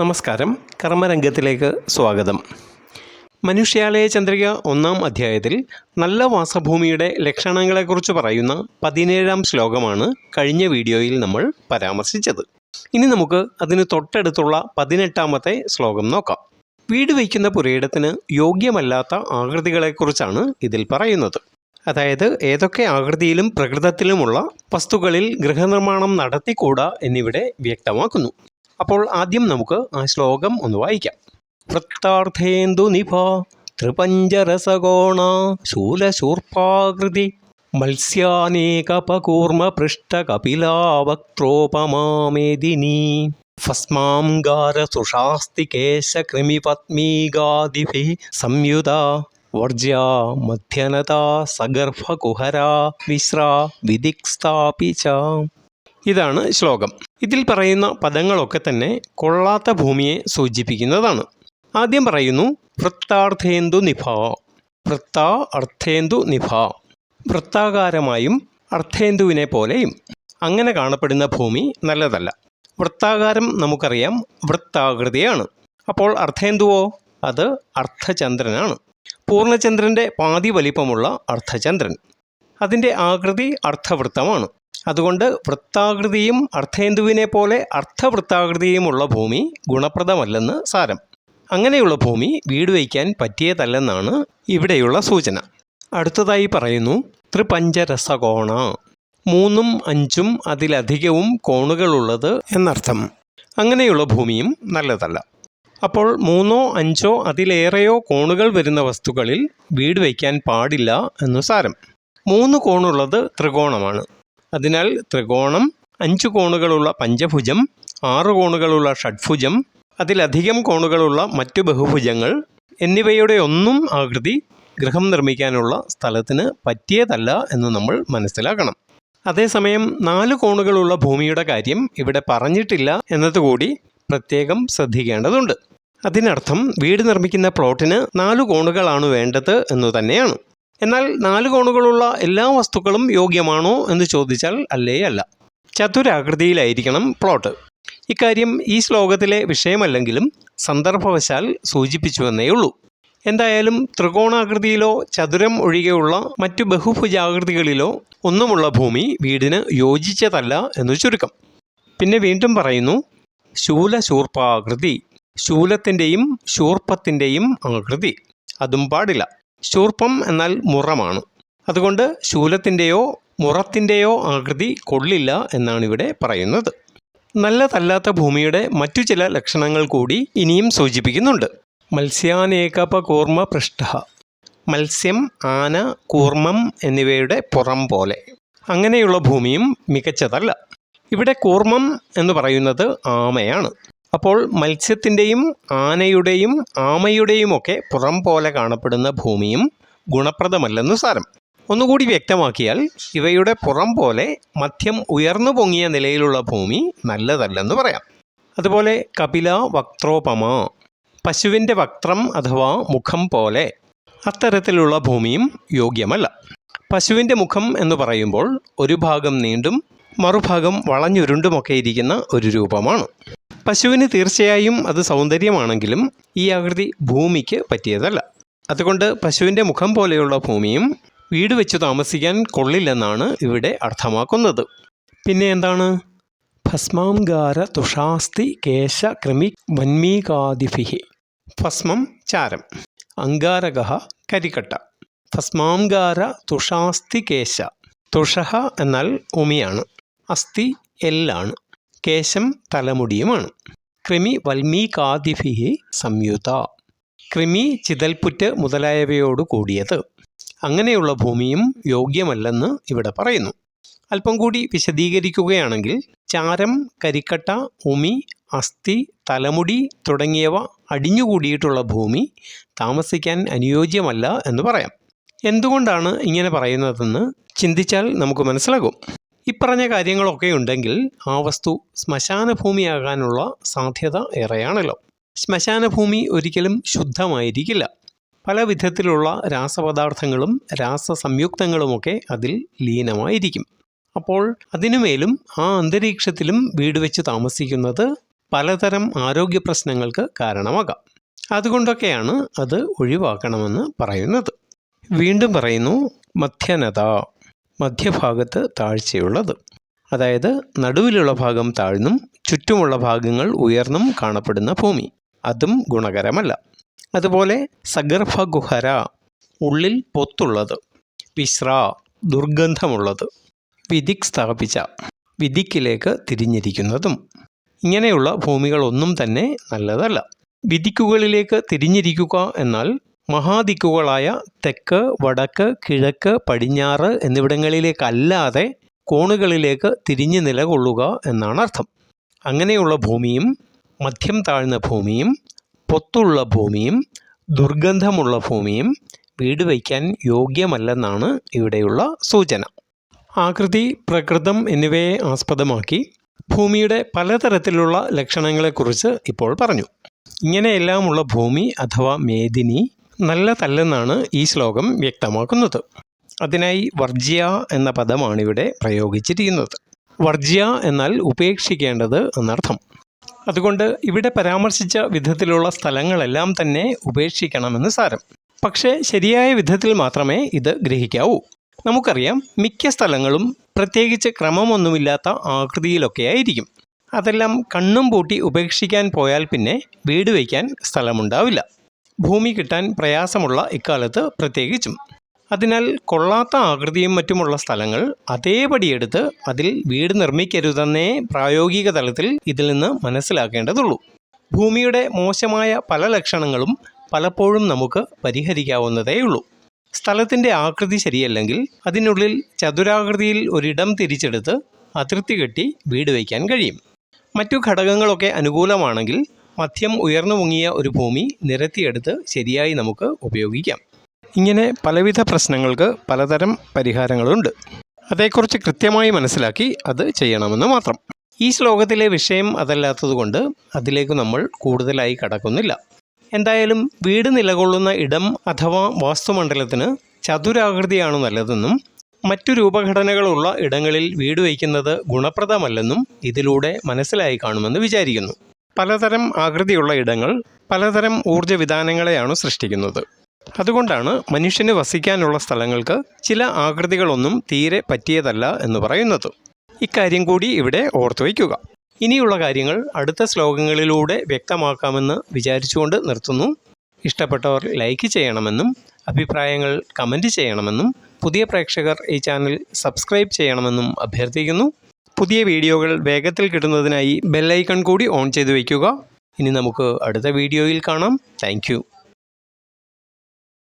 നമസ്കാരം. കർമ്മരംഗത്തിലേക്ക് സ്വാഗതം. മനുഷ്യാലയ ചന്ദ്രിക ഒന്നാം അധ്യായത്തിൽ നല്ല വാസഭൂമിയുടെ ലക്ഷണങ്ങളെക്കുറിച്ച് പറയുന്ന പതിനേഴാം ശ്ലോകമാണ് കഴിഞ്ഞ വീഡിയോയിൽ നമ്മൾ പരാമർശിച്ചത്. ഇനി നമുക്ക് അതിന് തൊട്ടടുത്തുള്ള പതിനെട്ടാമത്തെ ശ്ലോകം നോക്കാം. വീട് വയ്ക്കുന്ന പുരയിടത്തിന് യോഗ്യമല്ലാത്ത ആകൃതികളെക്കുറിച്ചാണ് ഇതിൽ പറയുന്നത്. അതായത് ഏതൊക്കെ ആകൃതിയിലും പ്രകൃതത്തിലുമുള്ള വസ്തുക്കളിൽ ഗൃഹനിർമ്മാണം നടത്തിക്കൂടാ എന്നിവിടെ വ്യക്തമാക്കുന്നു. അപ്പോൾ ആദ്യം നമുക്ക് ആ ശ്ലോകം ഒന്ന് വായിക്കാം. വൃത്താർത്ഥേന്ദു നിഭ ത്രിപഞ്ചരസകോണ ശൂലശൂർപ്പാകൃതി പൃഷ്ടകപിലാവക്ത്രോപമാമേദിനി ഭസ്മാംഗാരസുഷാസ്തി കേശകൃമിപത്മീഗാദിഭി സംയുത വർജ്യ മധ്യനതാ സഗർഭകുഹരാ വിശ്രാ വിദിക്സ്ഥാപി ച ഇതാണ് ശ്ലോകം. ഇതിൽ പറയുന്ന പദങ്ങളൊക്കെ തന്നെ കൊള്ളാത്ത ഭൂമിയെ സൂചിപ്പിക്കുന്നതാണ്. ആദ്യം പറയുന്നു വൃത്താർത്ഥേന്ദു നിഭ. വൃത്ത അർത്ഥേന്ദു നിഭ. വൃത്താകാരമായും അർത്ഥേന്ദുവിനെ പോലെയും. അങ്ങനെ കാണപ്പെടുന്ന ഭൂമി നല്ലതല്ല. വൃത്താകാരം നമുക്കറിയാം വൃത്താകൃതിയാണ്. അപ്പോൾ അർത്ഥേന്ദുവോ? അത് അർത്ഥചന്ദ്രനാണ്. പൂർണചന്ദ്രന്റെ പാതി വലിപ്പമുള്ള അർത്ഥചന്ദ്രൻ. അതിന്റെ ആകൃതി അർത്ഥവൃത്തമാണ്. അതുകൊണ്ട് വൃത്താകൃതിയും അർത്ഥേന്ദുവിനെ പോലെ അർത്ഥവൃത്താകൃതിയുമുള്ള ഭൂമി ഗുണപ്രദമല്ലെന്ന് സാരം. അങ്ങനെയുള്ള ഭൂമി വീട് വയ്ക്കാൻ പറ്റിയതല്ലെന്നാണ് ഇവിടെയുള്ള സൂചന. അടുത്തതായി പറയുന്നു ത്രിപഞ്ചരസകോണ. മൂന്നും അഞ്ചും അതിലധികവും കോണുകളുള്ളത് എന്നർത്ഥം. അങ്ങനെയുള്ള ഭൂമിയും നല്ലതല്ല. അപ്പോൾ മൂന്നോ അഞ്ചോ അതിലേറെയോ കോണുകൾ വരുന്ന വസ്തുക്കളിൽ വീട് വയ്ക്കാൻ പാടില്ല എന്നു സാരം. മൂന്ന് കോണുള്ളത് ത്രികോണമാണ്. അതിനാൽ ത്രികോണം അഞ്ച് കോണുകളുള്ള പഞ്ചഭുജം ആറ് കോണുകളുള്ള ഷഡ്ഭുജം അതിലധികം കോണുകളുള്ള മറ്റു ബഹുഭുജങ്ങൾ എന്നിവയുടെ ഒന്നും ആകൃതി ഗൃഹം നിർമ്മിക്കാനുള്ള സ്ഥലത്തിന് പറ്റിയതല്ല എന്ന് നമ്മൾ മനസ്സിലാക്കണം. അതേസമയം നാല് കോണുകളുള്ള ഭൂമിയുടെ കാര്യം ഇവിടെ പറഞ്ഞിട്ടില്ല എന്നതുകൂടി പ്രത്യേകം ശ്രദ്ധിക്കേണ്ടതുണ്ട്. അതിനർത്ഥം വീട് നിർമ്മിക്കുന്ന പ്ലോട്ടിന് നാല് കോണുകളാണ് വേണ്ടത് എന്ന് തന്നെയാണ്. എന്നാൽ നാല് കോണുകളുള്ള എല്ലാ വസ്തുക്കളും യോഗ്യമാണോ എന്ന് ചോദിച്ചാൽ അല്ലേ അല്ല. ചതുരാകൃതിയിലായിരിക്കണം പ്ലോട്ട്. ഇക്കാര്യം ഈ ശ്ലോകത്തിലെ വിഷയമല്ലെങ്കിലും സന്ദർഭവശാൽ സൂചിപ്പിച്ചുവെന്നേ ഉള്ളൂ. എന്തായാലും ത്രികോണാകൃതിയിലോ ചതുരം ഒഴികെയുള്ള മറ്റു ബഹുഭുജാകൃതികളിലോ ഒന്നുമുള്ള ഭൂമി വീടിന് യോജിച്ചതല്ല എന്ന് ചുരുക്കം. പിന്നെ വീണ്ടും പറയുന്നു ശൂലശൂർപ്പാകൃതി. ശൂലത്തിന്റെയും ശൂർപ്പത്തിന്റെയും ആകൃതി. അതും പാടില്ല. ശൂർപ്പം എന്നാൽ മുറമാണ്. അതുകൊണ്ട് ശൂലത്തിന്റെയോ മുറത്തിന്റെയോ ആകൃതി കൊള്ളില്ല എന്നാണ് ഇവിടെ പറയുന്നത്. നല്ലതല്ലാത്ത ഭൂമിയുടെ മറ്റു ചില ലക്ഷണങ്ങൾ കൂടി ഇനിയും സൂചിപ്പിക്കുന്നുണ്ട്. മത്സ്യാനേകപ കൂർമ്മ പൃഷ്ഠ മത്സ്യം ആന കൂർമ്മം എന്നിവയുടെ പുറം പോലെ. അങ്ങനെയുള്ള ഭൂമിയും മികച്ചതല്ല. ഇവിടെ കൂർമ്മം എന്ന് പറയുന്നത് ആമയാണ്. അപ്പോൾ മത്സ്യത്തിന്റെയും ആനയുടെയും ആമയുടെയും ഒക്കെ പുറം പോലെ കാണപ്പെടുന്ന ഭൂമിയും ഗുണപ്രദമല്ലെന്ന് സാരം. ഒന്നുകൂടി വ്യക്തമാക്കിയാൽ ഇവയുടെ പുറം പോലെ മധ്യം ഉയർന്നു പൊങ്ങിയ നിലയിലുള്ള ഭൂമി നല്ലതല്ലെന്ന് പറയാം. അതുപോലെ കപില വക്ത്രോപമ പശുവിന്റെ വക്ത്രം അഥവാ മുഖം പോലെ അത്തരത്തിലുള്ള ഭൂമിയും യോഗ്യമല്ല. പശുവിന്റെ മുഖം എന്ന് പറയുമ്പോൾ ഒരു ഭാഗം നീണ്ടും മറുഭാഗം വളഞ്ഞുരുണ്ടുമൊക്കെ ഇരിക്കുന്ന ഒരു രൂപമാണ്. പശുവിന് തീർച്ചയായും അത് സൗന്ദര്യമാണെങ്കിലും ഈ ആകൃതി ഭൂമിക്ക് പറ്റിയതല്ല. അതുകൊണ്ട് പശുവിന്റെ മുഖം പോലെയുള്ള ഭൂമിയും വീട് വെച്ച് താമസിക്കാൻ കൊള്ളില്ലെന്നാണ് ഇവിടെ അർത്ഥമാക്കുന്നത്. പിന്നെ എന്താണ്? ഭസ്മാംഗാര തുഷാസ്തി കേശ ക്രമി വന്മീകാദിഭിഹി ഭസ്മം ചാരം. അങ്കാരക കരിക്കട്ട. ഭസ്മാംഗാര തുഷാസ്തി കേശ. തുഷഹ എന്നാൽ ഉമിയാണ്. അസ്ഥി എല്ലാണ്. കേശം തലമുടിയുമാണ്. കൃമി വൽമീകാദിഫി സംയുത. കൃമി ചിതൽപുറ്റ് മുതലായവയോട് കൂടിയത്. അങ്ങനെയുള്ള ഭൂമിയും യോഗ്യമല്ലെന്ന് ഇവിടെ പറയുന്നു. അല്പം കൂടി വിശദീകരിക്കുകയാണെങ്കിൽ ചാരം കരിക്കട്ട ഉമി അസ്ഥി തലമുടി തുടങ്ങിയവ അടിഞ്ഞുകൂടിയിട്ടുള്ള ഭൂമി താമസിക്കാൻ അനുയോജ്യമല്ല എന്ന് പറയാം. എന്തുകൊണ്ടാണ് ഇങ്ങനെ പറയുന്നതെന്ന് ചിന്തിച്ചാൽ നമുക്ക് മനസ്സിലാകും. ഇപ്പറഞ്ഞ കാര്യങ്ങളൊക്കെ ഉണ്ടെങ്കിൽ ആ വസ്തു ശ്മശാന ഭൂമിയാകാനുള്ള സാധ്യത ഏറെയാണല്ലോ. ശ്മശാന ഭൂമി ഒരിക്കലും ശുദ്ധമായിരിക്കില്ല. പല വിധത്തിലുള്ള രാസപദാർത്ഥങ്ങളും രാസസംയുക്തങ്ങളുമൊക്കെ അതിൽ ലീനമായിരിക്കും. അപ്പോൾ അതിനുമേലും ആ അന്തരീക്ഷത്തിലും വീട് വെച്ച് താമസിക്കുന്നത് പലതരം ആരോഗ്യ പ്രശ്നങ്ങൾക്ക് കാരണമാകാം. അതുകൊണ്ടൊക്കെയാണ് അത് ഒഴിവാക്കണമെന്ന് പറയുന്നത്. വീണ്ടും പറയുന്നു മധ്യനത മധ്യഭാഗത്ത് താഴ്ചയുള്ളത്. അതായത് നടുവിലുള്ള ഭാഗം താഴ്ന്നും ചുറ്റുമുള്ള ഭാഗങ്ങൾ ഉയർന്നും കാണപ്പെടുന്ന ഭൂമി. അതും ഗുണകരമല്ല. അതുപോലെ സഗർഭഗുഹര ഉള്ളിൽ പൊത്തുള്ളത്. വിശ്ര ദുർഗന്ധമുള്ളത്. വിധിക് സ്ഥാപിച്ച വിധിക്കിലേക്ക് തിരിഞ്ഞിരിക്കുന്നതും. ഇങ്ങനെയുള്ള ഭൂമികളൊന്നും തന്നെ നല്ലതല്ല. വിധിക്കുകളിലേക്ക് തിരിഞ്ഞിരിക്കുക എന്നാൽ മഹാദിക്കുകളായ തെക്ക് വടക്ക് കിഴക്ക് പടിഞ്ഞാറ് എന്നിവിടങ്ങളിലേക്കല്ലാതെ കോണുകളിലേക്ക് തിരിഞ്ഞു നിലകൊള്ളുക എന്നാണ് അർത്ഥം. അങ്ങനെയുള്ള ഭൂമിയും മധ്യം താഴ്ന്ന ഭൂമിയും പൊത്തുള്ള ഭൂമിയും ദുർഗന്ധമുള്ള ഭൂമിയും വീട് വയ്ക്കാൻ യോഗ്യമല്ലെന്നാണ് ഇവിടെയുള്ള സൂചന. ആകൃതി പ്രകൃതം എന്നിവയെ ആസ്പദമാക്കി ഭൂമിയുടെ പലതരത്തിലുള്ള ലക്ഷണങ്ങളെക്കുറിച്ച് ഇപ്പോൾ പറഞ്ഞു. ഇങ്ങനെയെല്ലാമുള്ള ഭൂമി അഥവാ മേദിനി നല്ലതല്ലെന്നാണ് ഈ ശ്ലോകം വ്യക്തമാക്കുന്നത്. അതിനായി വർജ്യ എന്ന പദമാണിവിടെ പ്രയോഗിച്ചിരിക്കുന്നത്. വർജ്യ എന്നാൽ ഉപേക്ഷിക്കേണ്ടത് എന്നർത്ഥം. അതുകൊണ്ട് ഇവിടെ പരാമർശിച്ച വിധത്തിലുള്ള സ്ഥലങ്ങളെല്ലാം തന്നെ ഉപേക്ഷിക്കണമെന്ന് സാരം. പക്ഷേ ശരിയായ വിധത്തിൽ മാത്രമേ ഇത് ഗ്രഹിക്കാവൂ. നമുക്കറിയാം മിക്ക സ്ഥലങ്ങളും പ്രത്യേകിച്ച് ക്രമമൊന്നുമില്ലാത്ത ആകൃതിയിലൊക്കെ ആയിരിക്കും. അതെല്ലാം കണ്ണും പൂട്ടി ഉപേക്ഷിക്കാൻ പോയാൽ പിന്നെ വീട് വയ്ക്കാൻ സ്ഥലമുണ്ടാവില്ല. ഭൂമി കിട്ടാൻ പ്രയാസമുള്ള ഇക്കാലത്ത് പ്രത്യേകിച്ചും. അതിനാൽ കൊള്ളാത്ത ആകൃതിയും മറ്റുമുള്ള സ്ഥലങ്ങൾ അതേപടി എടുത്ത് അതിൽ വീട് നിർമ്മിക്കരുതെന്നേ പ്രായോഗിക തലത്തിൽ ഇതിൽ നിന്ന് മനസ്സിലാക്കേണ്ടതുള്ളൂ. ഭൂമിയുടെ മോശമായ പല ലക്ഷണങ്ങളും പലപ്പോഴും നമുക്ക് പരിഹരിക്കാവുന്നതേയുള്ളൂ. സ്ഥലത്തിന്റെ ആകൃതി ശരിയല്ലെങ്കിൽ അതിനുള്ളിൽ ചതുരാകൃതിയിൽ ഒരിടം തിരിച്ചെടുത്ത് അതിർത്തി കെട്ടി വീട് വയ്ക്കാൻ കഴിയും. മറ്റു ഘടകങ്ങളൊക്കെ അനുകൂലമാണെങ്കിൽ മധ്യം ഉയർന്നു പൊങ്ങിയ ഒരു ഭൂമി നിരത്തിയെടുത്ത് ശരിയായി നമുക്ക് ഉപയോഗിക്കാം. ഇങ്ങനെ പലവിധ പ്രശ്നങ്ങൾക്ക് പലതരം പരിഹാരങ്ങളുണ്ട്. അതേക്കുറിച്ച് കൃത്യമായി മനസ്സിലാക്കി അത് ചെയ്യണമെന്ന് മാത്രം. ഈ ശ്ലോകത്തിലെ വിഷയം അതല്ലാത്തതുകൊണ്ട് അതിലേക്ക് നമ്മൾ കൂടുതലായി കടക്കുന്നില്ല. എന്തായാലും വീട് നിലകൊള്ളുന്ന ഇടം അഥവാ വാസ്തുമണ്ഡലത്തിന് ചതുരാകൃതിയാണ് നല്ലതെന്നും മറ്റു രൂപഘടനകളുള്ള ഇടങ്ങളിൽ വീട് വയ്ക്കുന്നത് ഗുണപ്രദമല്ലെന്നും ഇതിലൂടെ മനസ്സിലായി കാണുമെന്ന് വിചാരിക്കുന്നു. പലതരം ആകൃതിയുള്ള ഇടങ്ങൾ പലതരം ഊർജ വിധാനങ്ങളെയാണ് സൃഷ്ടിക്കുന്നത്. അതുകൊണ്ടാണ് മനുഷ്യന് വസിക്കാനുള്ള സ്ഥലങ്ങൾക്ക് ചില ആകൃതികളൊന്നും തീരെ പറ്റിയതല്ല എന്ന് പറയുന്നത്. ഇക്കാര്യം കൂടി ഇവിടെ ഓർത്തു വയ്ക്കുക. ഇനിയുള്ള കാര്യങ്ങൾ അടുത്ത ശ്ലോകങ്ങളിലൂടെ വ്യക്തമാക്കാമെന്ന് വിചാരിച്ചുകൊണ്ട് നിർത്തുന്നു. ഇഷ്ടപ്പെട്ടവർ ലൈക്ക് ചെയ്യണമെന്നും അഭിപ്രായങ്ങൾ കമന്റ് ചെയ്യണമെന്നും പുതിയ പ്രേക്ഷകർ ഈ ചാനൽ സബ്സ്ക്രൈബ് ചെയ്യണമെന്നും അഭ്യർത്ഥിക്കുന്നു. പുതിയ വീഡിയോകൾ വേഗത്തിൽ കിട്ടുന്നതിനായി ബെല്ലൈക്കൺ കൂടി ഓൺ ചെയ്ത് വയ്ക്കുക. ഇനി നമുക്ക് അടുത്ത വീഡിയോയിൽ കാണാം. താങ്ക്